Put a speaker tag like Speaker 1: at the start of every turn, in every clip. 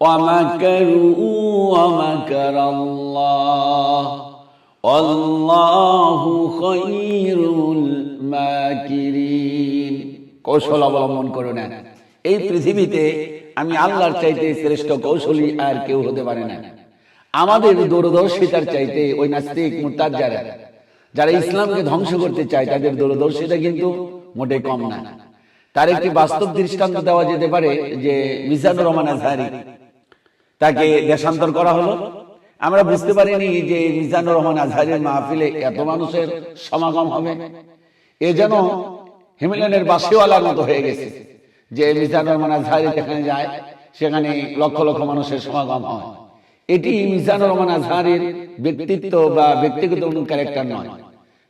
Speaker 1: ومكروا ومكر الله والله خير الماكرين কৌশল অবলম্বন করো না এই পৃথিবীতে আমি আল্লাহর চাইতে শ্রেষ্ঠ কৌশলী আর কেউ হতে পারে না আমাদের দূরদর্শিতার চাইতে ওই নাস্তিক মুরতাদ যারা যারা ইসলামকে ধ্বংস করতে চায় তাদের দূরদর্শিতা কিন্তু মোটে কম না তার একটি বাস্তব দৃষ্টান্ত দেওয়া যেতে পারে যে মিজানুর রহমান আজহারি তাকে দেশান্তর করা হলো। আমরা বুঝতে পারিনি যে মিজানুর রহমান আজহারের মাহফিলে এত মানুষের সমাগম হবে। এ যেন হিমালয়ের বাসিওয়ালার মতো হয়ে গেছে। যে মিজানুর রহমান আজহারি যেখানে যায় সেখানে লক্ষ লক্ষ মানুষের সমাগম হয়। এটি মিজানুর রহমান আজহারের ব্যক্তিত্ব বা ব্যক্তিগত কোনো ক্যারেক্টার নয়।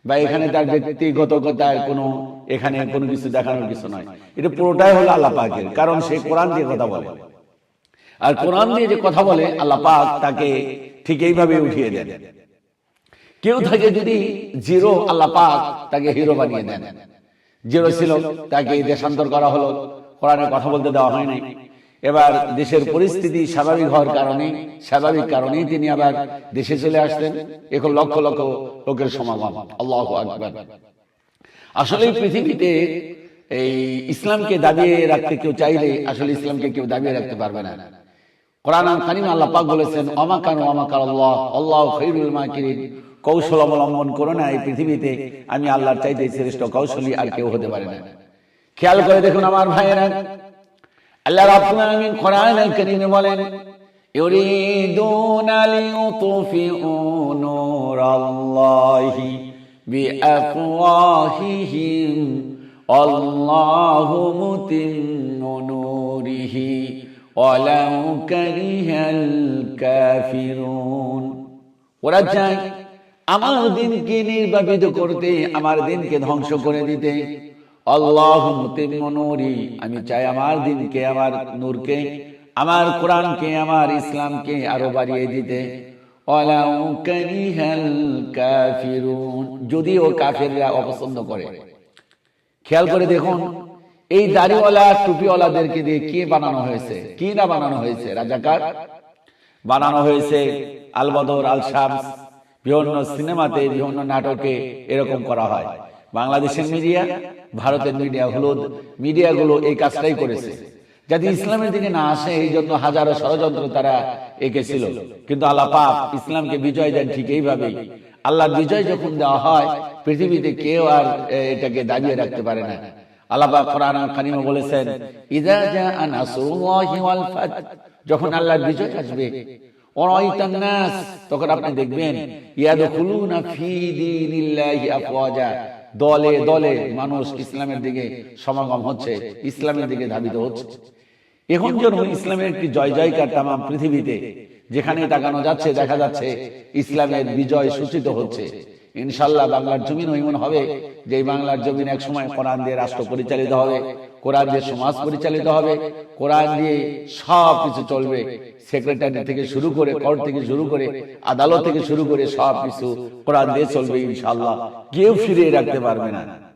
Speaker 1: বা এখানে তার ব্যক্তিগততার কোনো এখানে কোনো কিছু দেখানোর কিছু নয়। এটা পুরোটাই হলো আল্লাহ পাকের। কারণ সে কোরআন দিয়ে কথা বলে। আর কোরআন দিয়ে যে কথা বলে আল্লাহ পাক তাকে ঠিক এইভাবে উঠিয়ে দেন। কেউ থাকে যদি জিরো আল্লাহ পাক তাকে হিরো বানিয়ে দেন। জিরো ছিল তাকে দেশান্তর করা হলো কোরআনে কথা বলতে দেওয়া হয় নাই এবার দেশের পরিস্থিতি স্বাভাবিক হওয়ার কারণে স্বাভাবিক কারণেই তিনি আবার দেশে চলে আসলেন। এখন লক্ষ লক্ষ লোকের সমাগম। আল্লাহ আকবার। আসলে পৃথিবীতে এই ইসলামকে দাবিয়ে রাখতে কেউ চাইলে আসলে ইসলামকে কেউ দাবিয়ে রাখতে পারবে না কোরআন কারিম আল্লাহ পাক বলেছেন অমাকান অমাকার আল্লাহ আল্লাহ খৈরুল মাকিরিন। কৌশল অবলম্বন করো না এই পৃথিবীতে, আমি আল্লাহর চাইতে শ্রেষ্ঠ কৌশলী আর কেউ হতে পারে না। খেয়াল করে দেখুন আমার ভাইয়েরা, আল্লাহ রাব্বুল আলামিন কোরআন কারীমে বলেন, ইউরিদুনা লিউতফিউ নূরাল্লাহি বিআফওয়াহিহিম, আল্লাহু মুতিম্মু নূরিহি। ওরা চায় আমার দিনকে নির্বাপিত করতে, আমার দিনকে ধ্বংস করে দিতে। আল্লাহ নূরি, আমি চাই আমার দিনকে, আমার নূরকে, আমার কোরআনকে, আমার ইসলামকে আরও বাড়িয়ে দিতে। যদিও কাফেররা অপছন্দ করে। খেয়াল করে দেখুন এই দাড়িওয়ালা, টুপিওয়ালাদেরকে দিয়ে কি বানানো হয়েছে? কি না বানানো হয়েছে? রাজাকার? বানানো হয়েছে আলবদর আল শামস বিভিন্ন সিনেমাতে বিভিন্ন নাটকে এরকম করা হয়। বাংলাদেশের মিডিয়া, ভারতের মিডিয়া, হলুদ মিডিয়াগুলো এই কাজটাই করেছে। যাতে ইসলামের দিকে না আসে, এই জন্য হাজারো ষড়যন্ত্র তারা এঁকেছিল। কিন্তু আল্লাহ পাক ইসলামকে বিজয় দেন ঠিক এইভাবেই। আল্লাহর বিজয় যখন দেওয়া হয়, পৃথিবীতে কেউ আর এটাকে দাবিয়ে রাখতে পারে না। আল্লাহ কোরআন বলেছেন নাসরুল্লাহি ওয়াল ফাত যখন আল্লাহর বিজয় আসবে ওরাইতান নাস তখন আপনি দেখবেন, ইয়াদখুলুনা ফি আফওয়াজা দলে দলে মানুষ ইসলামের দিকে সমাগম হচ্ছে, ইসলামের দিকে ধাবিত হচ্ছে। এখন যেন ইসলামের একটি জয় জয়কার তাম পৃথিবীতে যেখানে তাকানো যাচ্ছে, দেখা যাচ্ছে, ইসলামের বিজয় সূচিত হচ্ছে। ইনশাল্লাহ বাংলার জমিন ওইমন হবে যে বাংলার জমিন এক সময় কোরআন দিয়ে রাষ্ট্র পরিচালিত হবে, কোরআন দিয়ে সমাজ পরিচালিত হবে, কোরআন দিয়ে সব কিছু চলবে। সেক্রেটারি থেকে শুরু করে কোর্ট থেকে শুরু করে, আদালত থেকে শুরু করে সব কিছু কোরআন দিয়ে চলবে ইনশাল্লাহ কেউ ফিরিয়ে রাখতে পারবে না।